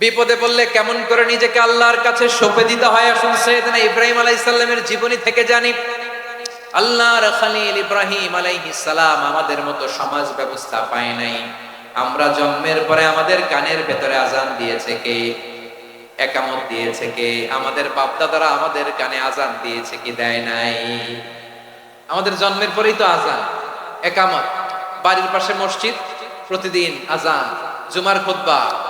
বিপদে পড়লে কেমন করে নিজেকে আল্লাহর কাছে সঁপে দিতে হয়? আসুন সৈয়দনা ইব্রাহিম আলাইসাল্লামের জীবনী থেকে জানি। আল্লাহর খালিল ইব্রাহিম আলাইহিস সালাম আমাদের মতো সমাজ ব্যবস্থা পায় নাই। আমরা জন্মের পরে আমাদের কানের ভেতরে আজান দিয়েছে কে? একামত দিয়েছে কে? আমাদের বাপদাদারা আমাদের কানে আজান দিয়েছে কি দেয় নাই? আমাদের জন্মের পরেই তো আজান, একামত, বাড়ির পাশে মসজিদ, প্রতিদিন আজান, জুমার খুতবা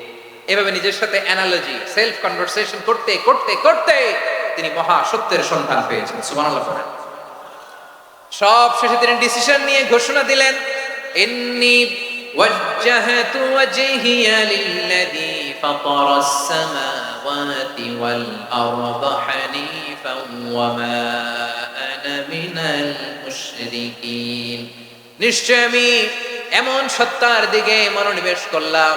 এভাবে নিজের সাথে অ্যানালজি সেলফ কনভারসেশন করতে করতে করতে তিনি মহা সত্যের সন্ধান পেয়েছেন সুবহানাল্লাহ পড়েন সব শেষে তিনি ডিসিশন নিয়ে ঘোষণা দিলেন ইন্নি وجهت وجهي للذي فطر السماوات والأرض حنيفا وما أنا من المشركين নিশ্চয় আমি এমন সত্তার দিকে মনোনিবেশ করলাম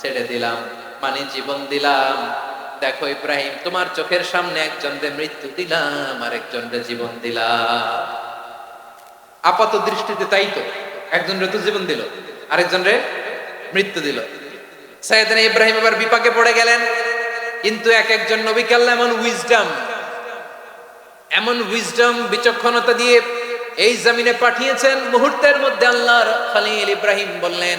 ছেড়ে দিলাম মানে জীবন দিলাম। দেখো ইব্রাহিম, তোমার চোখের সামনে একজনকে মৃত্যু দিলাম, আরেকজনকে জীবন দিলাম। আপাত দৃষ্টিতে তাই তো, একজন রে তো জীবন দিল, আরেকজন রে মৃত্যু দিল। সাইয়েদনা ইব্রাহিম এবার বিপাকে পড়ে গেলেন, কিন্তু এক একজন নবীকে আল্লাহ এমন উইজডম এমন উইজডম বিচক্ষণতা দিয়ে এই জমিনে পাঠিয়েছেন, মুহূর্তের মধ্যে আল্লাহর খলিল ইব্রাহিম বললেন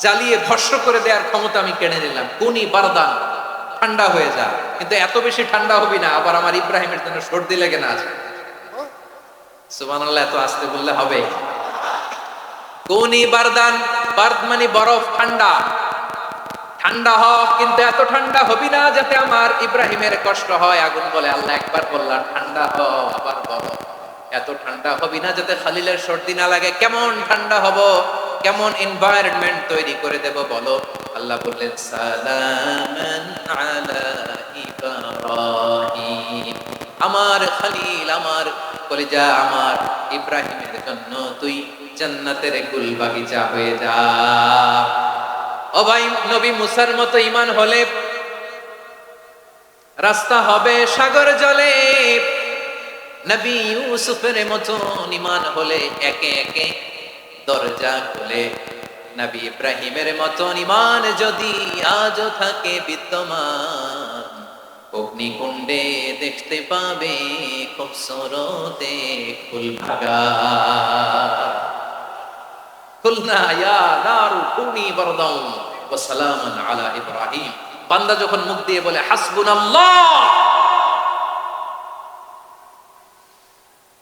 জ্বালিয়ে ভস্ম করে দেওয়ার ক্ষমতা আমি কেড়ে নিলাম। কুনি বারদান ঠান্ডা হয়ে যা। কিন্তু এত বেশি ঠান্ডা হবি না, আবার আমার ইব্রাহিমের জন্য সর্দি লেগে না আছে। সুবহানাল্লাহ, এত আসতে বললে হবে। কুনি বারদান বার্দ মানে বরফ, ঠান্ডা। ঠান্ডা হ কিন্তু এত ঠান্ডা হবি না যাতে আমার ইব্রাহিমের কষ্ট হয়। আগুন বলে আল্লাহ একবার বললাম, ঠান্ডা হ আবার বলো এত ঠান্ডা হবি না যাতে খালিলের সর্দি না লাগে? কেমন ঠান্ডা হব? কেমন এনভায়রনমেন্ট তৈরি করে দেব বলো? আল্লাহ বললেন, সালামান আলা ইব্রাহিম। আমার খালিল, আমার কলিজা, আমার ইব্রাহিমের জন্য তুই জান্নাতের গুল বাগিচা হয়ে যা। ও ভাই, নবী মুসার মতো ইমান হলে রাস্তা হবে সাগর জলে। নবী ইউসুফের মতো ইমান হলে একে একে দরজা খুলে। নবী ইব্রাহিমের মতো ইমান যদি আজও থাকে বিদ্যমান, অগ্নিকুণ্ডে দেখতে পাবে খুব সরতে ফুল ভাগা বারদাও ওয়া সালামান আলা ইব্রাহিম। বান্দা যখন মুখ দিয়ে বলে, হাসবুনাল্লাহ!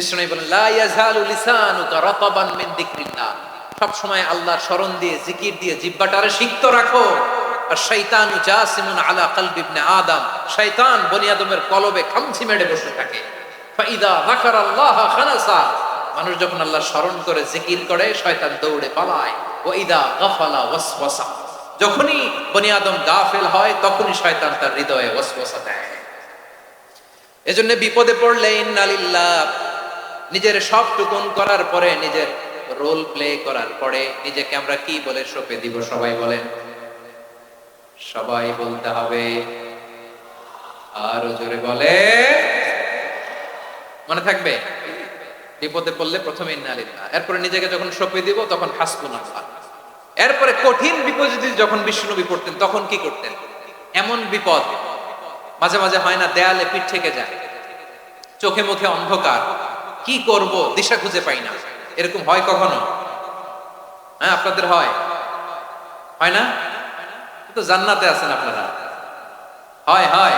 বিষ্ণু বলেন, লা ইয়াজালু লিসানুকা রাতাবান মিন যিকরিল্লাহ। সব সময় দিয়ে, জিকির দিয়ে, জিহ্বাটারে সিক্ত রাখো। আর শয়তানু জাসিমুন আলা কলবি ইবনে আদম। শয়তান বনি আদমের কলবে খামচি বসে থাকে। ফাইদা খানাসা মানুষ যখন আল্লাহ স্মরণ করে, জিকির করে, শয়তান দৌড়ে পালায়। ওয়াইদা গাফালা ওয়াসওয়াসা। যখনই বনি আদম গাফেল হয়, তখনই শয়তান তার হৃদয়ে ওয়াসওয়াসা দেয়। এজন্য বিপদে পড়লে নিজের সব টুকুন করার পরে নিজের রোল প্লে করার পরে নিজেকে আমরা কি বলে সপে দিব সবাই বলেন? সবাই বলতে হবে। আরও জোরে বলে। মনে থাকবে? বিপদে পড়লে প্রথমে এরপরে নিজেকে যখন সপে দিব, তখন হাসবুন আল্লাহ এরপরে কঠিন বিপদ যদি যখন বিষ্ণুনবী পড়তেন, তখন কি করতেন? এমন বিপদ। মাঝে মাঝে হয় না, দেয়ালে পিঠ থেকে যায়। চোখে মুখে অন্ধকার। কি করব? দিশা খুঁজে পাই না। এরকম হয় কখনো? হ্যাঁ আপনাদের হয়। হয় না? তো জান্নাতে আছেন আপনারা। হয় হয়।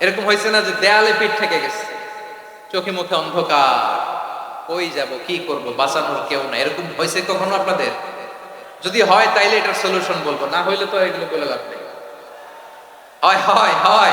এরকম হয়েছে না যে দেয়ালে পিঠ থেকে গেছে। চোখে মুখে অন্ধকার। কই যাব, কি করব? বাঁচানোর কেউ না এরকম হয়েছে কখনো আপনাদের? যদি হয়, তাইলে এটার সলিউশন বলব। না হইলে তো এগুলো বলে নেই। হয় হয় হয়।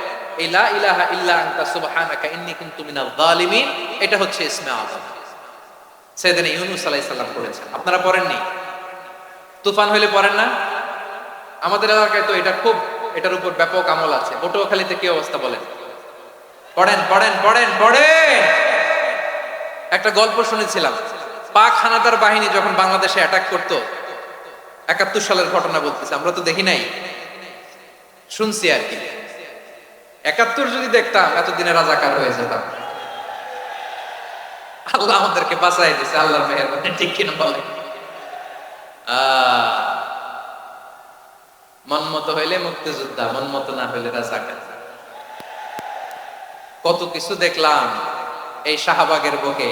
এটা হচ্ছে আপনারা পড়েননি? তুফান হইলে পড়েন না? আমাদের এলাকায় তো এটা খুব, এটার উপর ব্যাপক আমল আছে। কি অবস্থা বলেন? পড়েন পড়েন পড়েন পড়েন! একটা গল্প শুনেছিলাম। পাক হানাদার বাহিনী যখন বাংলাদেশে অ্যাটাক করতো, একাত্তর সালের ঘটনা বলতেছে, আমরা তো দেখি নাই। শুনছি আর কি। একাত্তর যদি দেখতাম, এতদিনে রাজাকার হয়ে যেতাম। আল্লাহ আমাদেরকে বাঁচাই দিছে, আল্লাহর মেহরবানি, ঠিক কিনা বলে? মন মতো হইলে মুক্তিযোদ্ধা, মন মতো না হইলে রাজাকার। কত কিছু দেখলাম, এই শাহবাগের বুকে